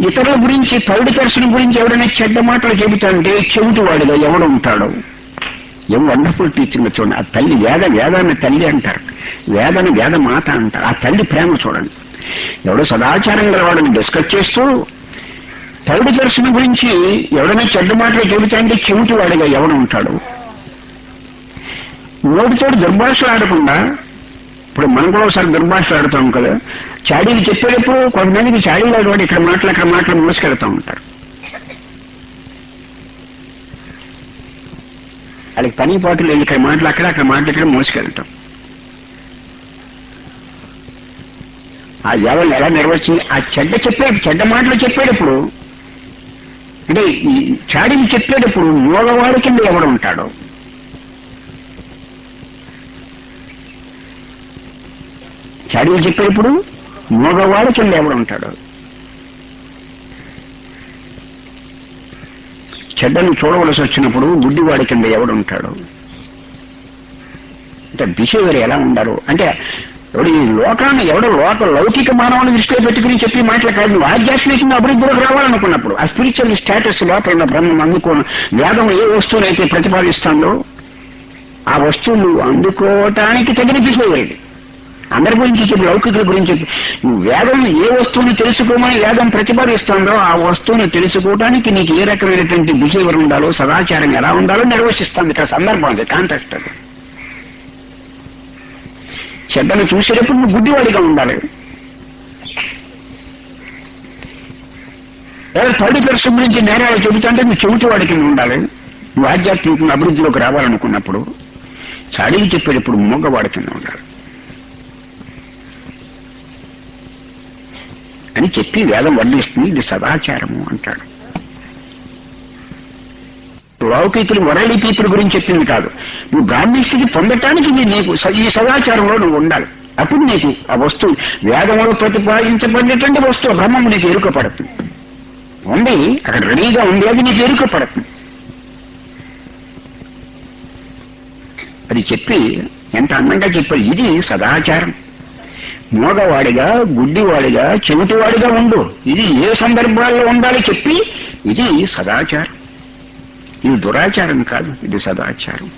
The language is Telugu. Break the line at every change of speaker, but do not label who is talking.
ఇతరుల గురించి థర్డ్ పర్సన్ గురించి ఎవడైనా చెడ్డ మాటలు చెబుతాంటే చెవిటి వాడిగా ఎవడు ఉంటాడు? ఏం వండర్ఫుల్ టీచింగ్ చూడండి. ఆ తల్లి వేద వేదాన్ని తల్లి అంటారు. వేదని వేద మాత అంటారు. ఆ తల్లి ప్రేమ చూడండి. ఎవడో సదాచారం గలవాడిని డిస్కస్ చేస్తూ థర్డ్ పర్సన్ గురించి ఎవడైనా చెడ్డ మాటలు చెబుతాంటే చెవిటి వాడిగా ఎవడు ఉంటాడు? నోటితోటి దుర్భాషలు ఆడకుండా ఇప్పుడు మనం కూడా ఒకసారి దుర్భాషలాడుతాం కదా. చాడీలు చెప్పేటప్పుడు కొంతమందికి చాడీలు ఆడవాడు ఇక్కడ మాటలు అక్కడ మాటలు మోసుకెళ్తా ఉంటారు. వాళ్ళకి పని పాటలు వెళ్ళి ఇక్కడ మాటలు అక్కడ అక్కడ మాటలు ఇక్కడ మోసుకెళ్తాం ఆ ఎవరిని ఎలా నిర్వచించి ఆ చెడ్డ చెప్పే చెడ్డ మాటలు చెప్పేటప్పుడు అంటే ఈ చాడీలు చెప్పేటప్పుడు మూగవాడి కింద ఎవడు ఉంటాడో? చాడీలు చెప్పేటప్పుడు మగవాడు కింద ఎవడు ఉంటాడు. చెడ్డను చూడవలసి వచ్చినప్పుడు గుడ్డివాడి కింద ఎవడు ఉంటాడు? అంటే బిహేవియర్ ఎలా ఉండారు అంటే ఎవడు ఈ లోకాన్ని ఎవడు లోక లౌకిక మానవుని దృష్టిలో పెట్టుకుని చెప్పి మాటలు కాదు నువ్వు ఆధ్యాత్మికంగా అభివృద్ధిలోకి రావాలనుకున్నప్పుడు ఆ స్పిరిచువల్ స్టేటస్ లోపల ఉన్న బ్రహ్మం అందుకో వేదం ఏ వస్తువునైతే ప్రతిపాదిస్తుందో ఆ వస్తువులు అందుకోవటానికి తగిన బిహేవియర్ ఇది. అందరి గురించి చెప్పి లౌకికుల గురించి చెప్పి వేదం ఏ వస్తువుని తెలుసుకోమని వేదం ప్రతిపాదిస్తుందో ఆ వస్తువుని తెలుసుకోవడానికి నీకు ఏ రకమైనటువంటి బిహేవియర్ ఉండాలో సదాచారం ఎలా ఉండాలో నిర్వచిస్తుంది ఇక్కడ సందర్భం అది కాంటాక్ట్ అది. చెడ్డను చూసేటప్పుడు నువ్వు బుద్ధివాడిగా ఉండాలి. లేదా థర్డ్ పర్సన్ గురించి నేరాలు చెబుతుంటే నువ్వు చెవిటి వాడికి ఉండాలి. నువ్వు ఆధ్యాత్మికంగా అభివృద్ధిలోకి రావాలనుకున్నప్పుడు చాడీలు చెప్పేటప్పుడు మూగవాడి కింద ఉండాలి. అని చెప్పి వేదం వర్ణిస్తుంది ఇది సదాచారము అంటాడు. లౌకికులు వరళీ పీపుల్ గురించి చెప్పింది కాదు. నువ్వు బ్రాహ్మీ స్థితి పొందటానికి నీ- నీకు ఈ సదాచారంలో నువ్వు ఉండాలి. అప్పుడు నీకు ఆ వస్తువు వేదంలో ప్రతిపాదించబడినటువంటి వస్తువు బ్రహ్మము నీకు ఎరుకపడుతుంది. ఉంది అక్కడ రెడీగా ఉంది అది నీకు ఎరుకపడుతుంది. అది చెప్పి ఎంత అందంగా చెప్పారు. ఇది సదాచారం. మోగవాడిగా గుడ్డివాడిగా చెవిటివాడిగా ఉండు. ఇది ఏ సందర్భాల్లో ఉండాలి చెప్పి ఇది సదాచారం. ఇది దురాచారం కాదు ఇది సదాచారం.